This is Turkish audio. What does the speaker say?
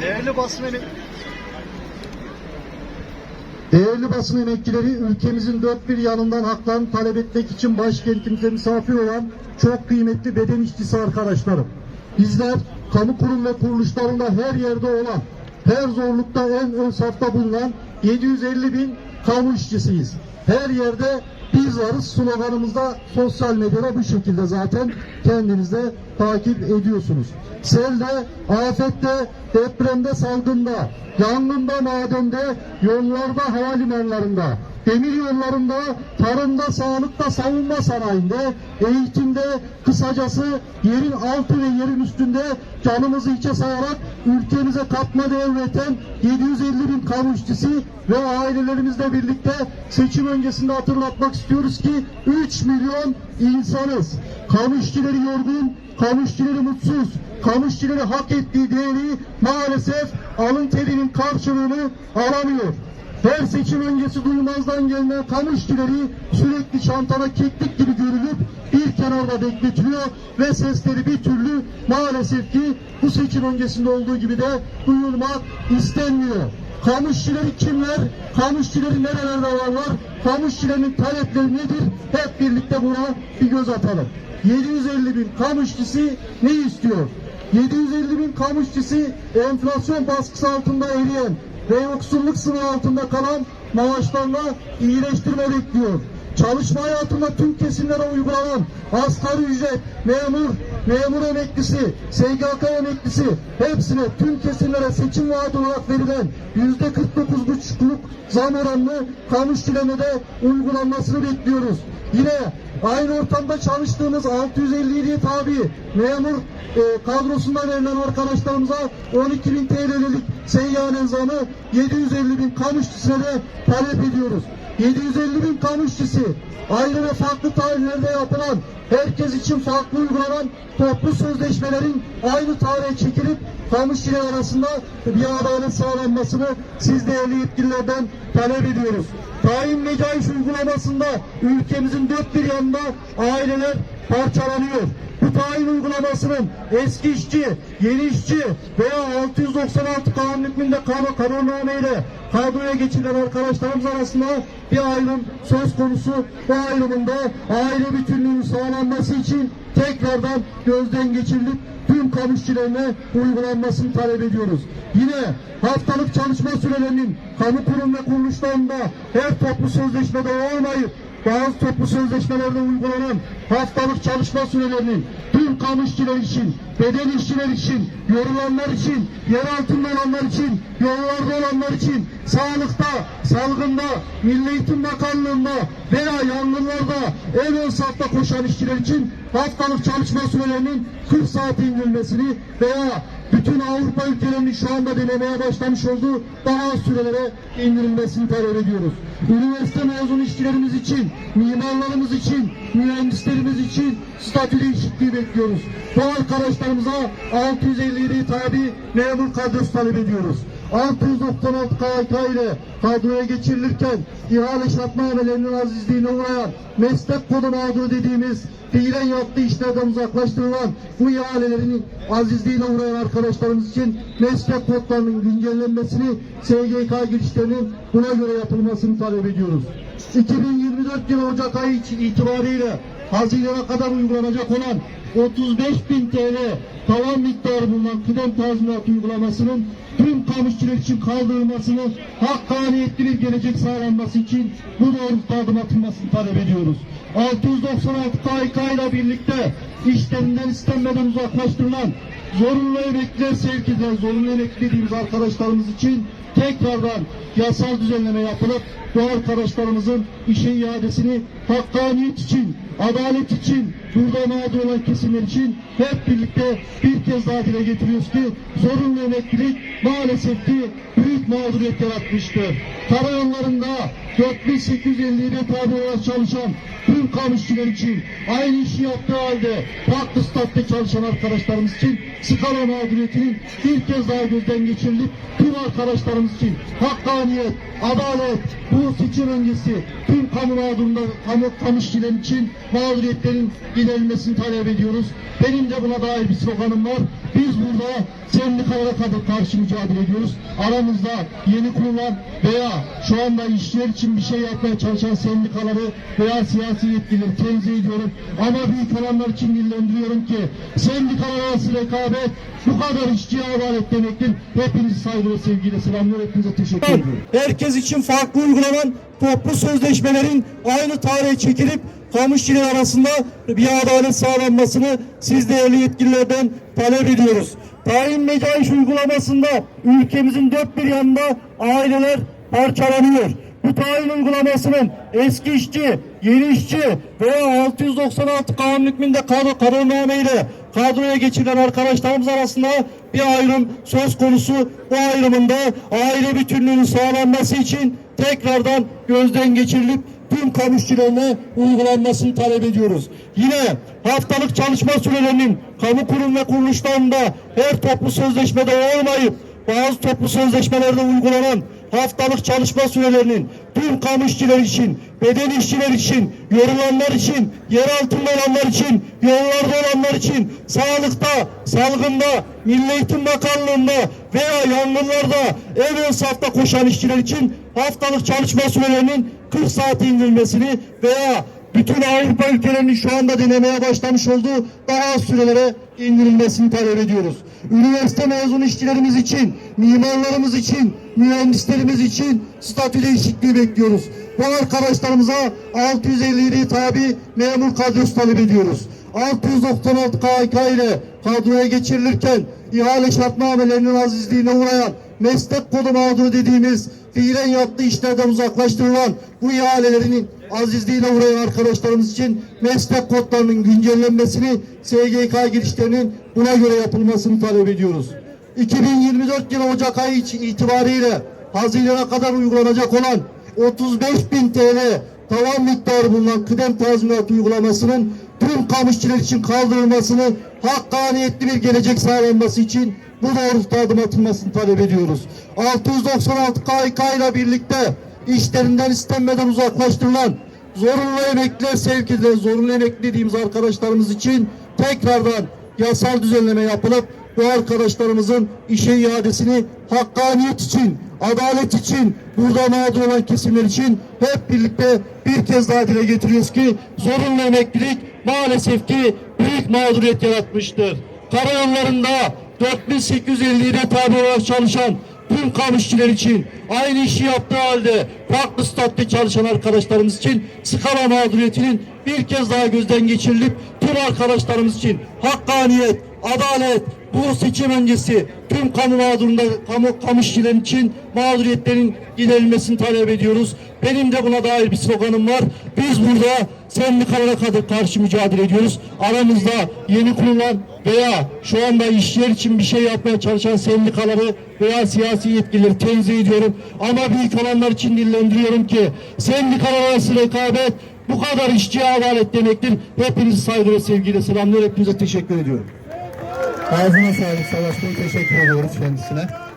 Değerli basın emek Değerli basın emekçileri ülkemizin dört bir yanından haklarını talep etmek için başkentimize misafir olan çok kıymetli beden işçisi arkadaşlarım. Bizler kamu kurum ve kuruluşlarında her yerde olan, her zorlukta en ön safta bulunan 750 bin kamu işçisiyiz. Her yerde biz varız sloganımızda sosyal medyada bu şekilde zaten kendiniz de takip ediyorsunuz. Selde, afette, depremde, salgında, yangında, madende, yollarda, havalimanlarında, demir yollarında, tarımda, sağlıkta, savunma sanayinde, eğitimde, kısacası yerin altı ve yerin üstünde canımızı içe sayarak ülkemize katma değer üreten 750 bin kamu işçisi ve ailelerimizle birlikte seçim öncesinde hatırlatmak istiyoruz ki 3 milyon insanız. Kamu işçileri yorgun, kamu işçileri mutsuz, kamu işçileri hak ettiği değeri maalesef alın terinin karşılığını alamıyor. Her seçim öncesi duymazdan gelen kamu işçileri sürekli çantada keklik gibi görülüp bir kenarda bekletiliyor ve sesleri bir türlü maalesef ki bu seçim öncesinde olduğu gibi de duyulmak istenmiyor. Kamu işçileri kimler? Kamu işçileri nerelerde varlar? Kamu işçilerinin talepleri nedir? Hep birlikte buna bir göz atalım. 750 bin kamu işçisi ne istiyor? 750 bin kamu işçisi enflasyon baskısı altında eriyen ve yoksulluk sınırı altında kalan maaşlarla iyileştirme bekliyor. Çalışma hayatında tüm kesimlere uygulanan asgari ücret, memur, memur emeklisi, SGK emeklisi hepsine tüm kesimlere seçim vaadi olarak verilen yüzde 49,5'luk zam oranını kamu işçilerine de uygulanmasını bekliyoruz. Yine aynı ortamda çalıştığımız 657'ye tabi memur e, kadrosunda verilen arkadaşlarımıza 12 bin TL'lik seyyanen zamı 750 bin kamu de talep ediyoruz. 750 bin kamu işçisi ayrı ve farklı tarihlerde yapılan herkes için farklı uygulanan toplu sözleşmelerin aynı tarihe çekilip kamu arasında bir adalet sağlanmasını siz değerli yetkililerden talep ediyoruz. Tayin mecais uygulamasında ülkemizin dört bir yanında aileler parçalanıyor. Bu tayin uygulamasının eski işçi, yeni işçi veya 696 kanun hükmünde kanun kanunnameyle kadroya geçirilen arkadaşlarımız arasında bir ayrım söz konusu. Bu ayrımında aile bütünlüğünün sağlanması için tekrardan gözden geçirilip tüm kamu işçilerine uygulanmasını talep ediyoruz. Yine haftalık çalışma sürelerinin kamu kurum ve kuruluşlarında her toplu sözleşmede olmayıp bazı toplu sözleşmelerde uygulanan haftalık çalışma sürelerinin tüm kamu işçiler için, beden işçiler için, yorulanlar için, yer altında olanlar için, yollarda olanlar için, sağlıkta, salgında, Milli Eğitim Bakanlığı'nda veya yangınlarda en ön safta koşan işçiler için haftalık çalışma sürelerinin 40 saate indirilmesini veya bütün Avrupa ülkelerinin şu anda denemeye başlamış olduğu daha az sürelere indirilmesini talep ediyoruz. Üniversite mezun işçilerimiz için, mimarlarımız için, mühendislerimiz için statü değişikliği bekliyoruz. Bu arkadaşlarımıza 657 tabi memur kadrosu talep ediyoruz. 696 KHK ile kadroya geçirilirken ihale şartnamelerinin azizliğine uğrayan meslek kodu mağduru dediğimiz fiilen yaptığı işlerden uzaklaştırılan bu ihalelerin azizliğine uğrayan arkadaşlarımız için meslek kodlarının güncellenmesini SGK girişlerinin buna göre yapılmasını talep ediyoruz. 2024 yılı Ocak ayı itibariyle Haziran'a kadar uygulanacak olan 35 bin TL tavan miktarı bulunan kıdem tazminat uygulamasının tüm kamu işçiler için kaldırılmasını, hakkaniyetli bir gelecek sağlanması için bu doğrultuda adım atılmasını talep ediyoruz. 696 KHK ile birlikte işlerinden istenmeden uzaklaştırılan zorunlu emekliler sevk edilen zorunlu emekli dediğimiz arkadaşlarımız için tekrardan yasal düzenleme yapılıp bu arkadaşlarımızın işe iadesini hakkaniyet için, adalet için, burada mağdur olan kesimler için hep birlikte bir kez daha dile getiriyoruz ki zorunlu emeklilik maalesef ki büyük mağduriyet yaratmıştır. Karayollarında 4857 tabi olarak çalışan tüm kamu işçiler için aynı işi yaptığı halde farklı statüde çalışan arkadaşlarımız için skala mağduriyetinin bir kez daha gözden geçirilip tüm arkadaşlarımız için hakkaniyet, adalet, bu seçim öncesi tüm kamu mağdurunda, kamu, kamu işçiler için mağduriyetlerin giderilmesini talep ediyoruz. Benim de buna dair bir sloganım var. Biz burada sendikalara kadar karşı mücadele ediyoruz. Aramızda yeni kurulan veya şu anda işçiler için bir şey yapmaya çalışan sendikaları veya siyasi yetkilileri tenzih ediyorum. Ama büyük olanlar için dillendiriyorum ki sendikalar arası rekabet bu kadar işçiye adalet demektir. Hepinizi saygı ve sevgiyle selamlıyorum. Hepinize teşekkür ediyorum. herkes için farklı uygulanan toplu sözleşmelerin aynı tarihe çekilip kamu işçileri arasında bir adalet sağlanmasını siz değerli yetkililerden talep ediyoruz. Tayin mecaiş uygulamasında ülkemizin dört bir yanında aileler parçalanıyor. Bu tayin uygulamasının eski işçi, yeni işçi veya 696 kanun hükmünde kadro, kararname ile kadroya geçirilen arkadaşlarımız arasında bir ayrım söz konusu. Bu ayrımında aile bütünlüğünün sağlanması için tekrardan gözden geçirilip tüm kamu işçilerine uygulanmasını talep ediyoruz. Yine haftalık çalışma sürelerinin kamu kurum ve kuruluşlarında her toplu sözleşmede olmayıp bazı toplu sözleşmelerde uygulanan haftalık çalışma sürelerinin tüm kamu işçileri için, beden işçiler için, yorulanlar için, yer altında olanlar için, yollarda olanlar için, sağlıkta, salgında, Milli Eğitim Bakanlığı'nda veya yangınlarda ev insafta koşan işçiler için haftalık çalışma sürelerinin 40 saat indirilmesini veya bütün Avrupa ülkelerinin şu anda denemeye başlamış olduğu daha az sürelere indirilmesini talep ediyoruz. Üniversite mezun işçilerimiz için, mimarlarımız için, mühendislerimiz için statü değişikliği bekliyoruz. Bu arkadaşlarımıza 657 tabi memur kadrosu talep ediyoruz. 696 KHK ile kadroya geçirilirken ihale şartnamelerinin azizliğine uğrayan meslek kodu mağduru dediğimiz fiilen yaptığı işlerden uzaklaştırılan bu ihalelerin azizliğine uğrayan arkadaşlarımız için meslek kodlarının güncellenmesini SGK girişlerinin buna göre yapılmasını talep ediyoruz. 2024 yılı Ocak ayı itibariyle Haziran'a kadar uygulanacak olan 35 bin TL tavan miktarı bulunan kıdem tazminat uygulamasının tüm kamışçılar için kaldırılmasını hakkaniyetli bir gelecek sağlanması için bu doğrultuda adım atılmasını talep ediyoruz. 696 KHK ile birlikte işlerinden istenmeden uzaklaştırılan zorunlu emekliler sevk edilen zorunlu emekli dediğimiz arkadaşlarımız için tekrardan yasal düzenleme yapılıp bu arkadaşlarımızın işe iadesini hakkaniyet için, adalet için, burada mağdur olan kesimler için hep birlikte bir kez daha dile getiriyoruz ki zorunlu emeklilik maalesef ki büyük mağduriyet yaratmıştır. Karayollarında 4857'de tabi olarak çalışan tüm kamu işçiler için aynı işi yaptığı halde farklı statüde çalışan arkadaşlarımız için skala mağduriyetinin bir kez daha gözden geçirilip tüm arkadaşlarımız için hakkaniyet, adalet, bu seçim öncesi tüm kamu mağdurunda, kamu, işçilerin için mağduriyetlerin giderilmesini talep ediyoruz. Benim de buna dair bir sloganım var. Biz burada sendikalara kadar karşı mücadele ediyoruz. Aramızda yeni kurulan veya şu anda işçiler için bir şey yapmaya çalışan sendikaları veya siyasi yetkilileri tenzih ediyorum. Ama büyük olanlar için dillendiriyorum ki sendikalar arası rekabet bu kadar işçiye adalet demektir. Hepinizi saygı ve sevgiyle selamlıyorum. Hepinize teşekkür ediyorum. Ağzına sağlık Savaş Bey. Teşekkür ediyoruz kendisine.